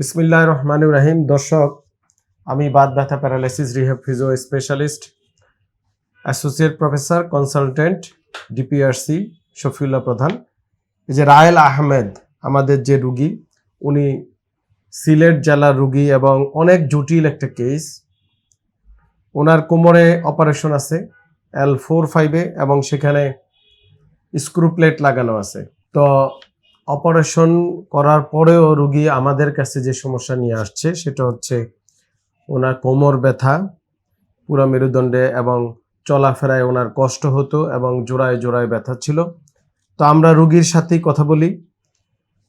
বিসমিল্লাহ রহমান রাহিম। দর্শক, আমি বাদ ব্যথা paralysis rehab physio specialist, associate professor, consultant, DPRC, Shafiullah Pradhan. এই যে রায়েল আহমেদ, আমাদের যে রুগী, উনি সিলেট জেলার রুগী এবং অনেক জটিল একটা কেস ওনার কোমরে অপারেশন আছে এল ফোর ফাইভে এবং সেখানে স্ক্রু প্লেট লাগানো আছে। তো অপারেশন করার পরেও রুগী আমাদের কাছে যে সমস্যা নিয়ে আসছে সেটা হচ্ছে ওনার কোমর ব্যথা পুরো মেরুদণ্ডে এবং চলাফেরায় ওনার কষ্ট হতো এবং জোড়ায় জোড়ায় ব্যথা ছিল। তো আমরা রুগীর সাথেই কথা বলি।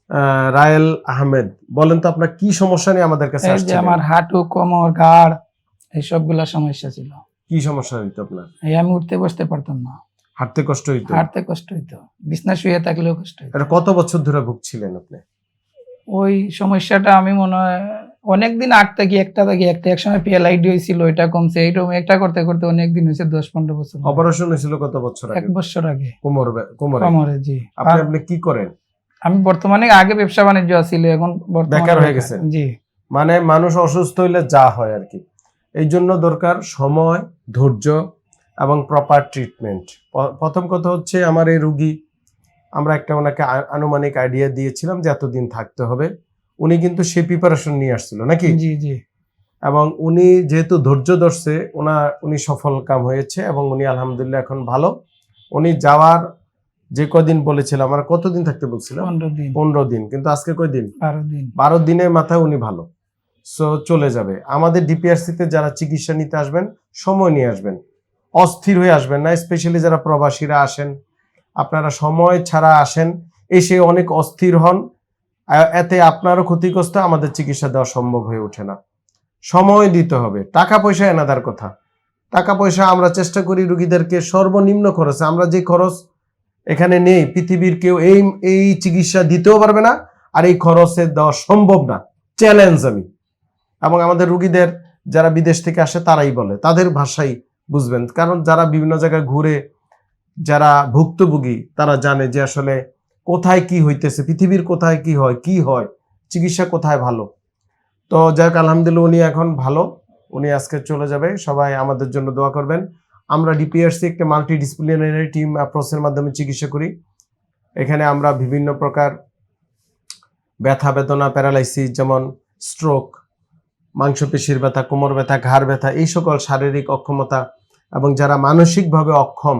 আহ, রায়েল আহমেদ বলেন তো আপনার কি সমস্যা নিয়ে আমাদের কাছে আসছে আমার হাঁটু কোমর ঘাড় এই সবগুলা সমস্যা ছিল। কি সমস্যা হইতো আপনার? এই আমি উঠতে বসতে পারতাম না। হাঁটতে কষ্ট হইতো হাঁটতে কষ্ট হইতো বিছনা শুয়ে থাকলেও কষ্ট হইতো এটা কত বছর ধরে ভুগছিলেন আপনি? ওই সমস্যাটা আমি মনে হয় অনেকদিন আট থেকে একটা থেকে একটা একসময় পিএলআইডি হয়েছিল ওইটা কমছে। এইরকম একটা করতে করতে অনেকদিন হয়েছে দশ পনেরো বছর অপারেশন হয়েছিল কত বছর এক বছর আগে। কোমর কোমরে? কোমরে জি। আপনি আপনি কি করেন? আমি বর্তমানে আগে ব্যবসা বাণিজ্য ছিল এখন বেকার হয়ে গেছে জি। মানে মানুষ অসুস্থ হইলে যা হয় আর কি। এই জন্য দরকার সময় ধৈর্য এবং প্রপার ট্রিটমেন্ট প্রথম কথা হচ্ছে আমার এই রুগী আমরা একটা ওনাকে আনুমানিক আইডিয়া দিয়েছিলাম যে এতদিন থাকতে হবে। উনি কিন্তু সে প্রিপারেশন নিয়ে আসছিল নাকি? জি জি। এবং উনি যেহেতু ধৈর্য ধরছে ওনার উনি সফল কাম হয়েছে এবং উনি আলহামদুলিল্লাহ এখন ভালো। উনি যাওয়ার যে কদিন বলেছিলাম আমরা কতদিন থাকতে বলছিলাম? পনেরো দিন। পনেরো দিন কিন্তু আজকে বারো দিন। বারো দিনের মাথায় উনি ভালো। সো চলে যাবে। আমাদের ডিপিআরসিতে যারা চিকিৎসা নিতে আসবেন সময় নিয়ে আসবেন। অস্থির হয়ে আসবেন না স্পেশালি যারা প্রবাসীরা আসেন। আপনারা সময় ছাড়া আসেন, এসে অনেক অস্থির হন। এতে আপনারও ক্ষতিগ্রস্ত, আমাদের চিকিৎসা দেওয়া সম্ভব হয়ে ওঠে না। সময় দিতে হবে। টাকা পয়সা এনাদার কথা। টাকা পয়সা আমরা চেষ্টা করি রুগীদেরকে সর্বনিম্ন খরচে। আমরা যে খরচ এখানে নেই, পৃথিবীর কেউ এই এই চিকিৎসা দিতেও পারবে না, আর এই খরচে দেওয়া সম্ভব না। চ্যালেঞ্জ আমি। এবং আমাদের রুগীদের যারা বিদেশ থেকে আসে, তারাই বলে। তাদের ভাষাই বুঝবেন? কারণ যারা বিভিন্ন জায়গায় ঘুরে, যারা ভুক্তভোগী, তারা জানে যে আসলে কোথায় কি হইতেছে, পৃথিবীর কোথায় কি হয় কি হয়, চিকিৎসা কোথায় ভালো। তো যাই হোক, আলহামদুলিল্লাহ উনি এখন ভালো। উনি আজকে চলে যাবে। সবাই আমাদের জন্য দোয়া করবেন। আমরা ডিপিআরসি একটা মাল্টি ডিসিপ্লিনারি টিম অ্যাপ্রোচের মাধ্যমে চিকিৎসা করি। এখানে আমরা বিভিন্ন প্রকার ব্যথা বেদনা, প্যারালাইসিস, যেমন স্ট্রোক মাংসপেশির ব্যথা, কোমর ব্যথা, ঘাড় ব্যথা, এই সকল শারীরিক অক্ষমতা এবং যারা মানসিকভাবে অক্ষম,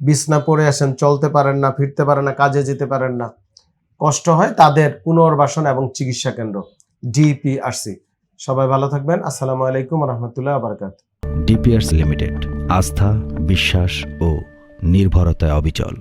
বিছনা পড়ে আসেন চলতে পারেন না, ফিরতে পারেন না, কাজে যেতে পারেন না, কষ্ট হয় তাদের পুনর্বাসন এবং চিকিৎসা কেন্দ্র, ডিপিআরসি। সবাই ভালো থাকবেন। আসসালামু আলাইকুম রহমতুল্লাহ আবরকাত ডিপিআরসি লিমিটেড, আস্থা, বিশ্বাস ও নির্ভরতায় অবিচল।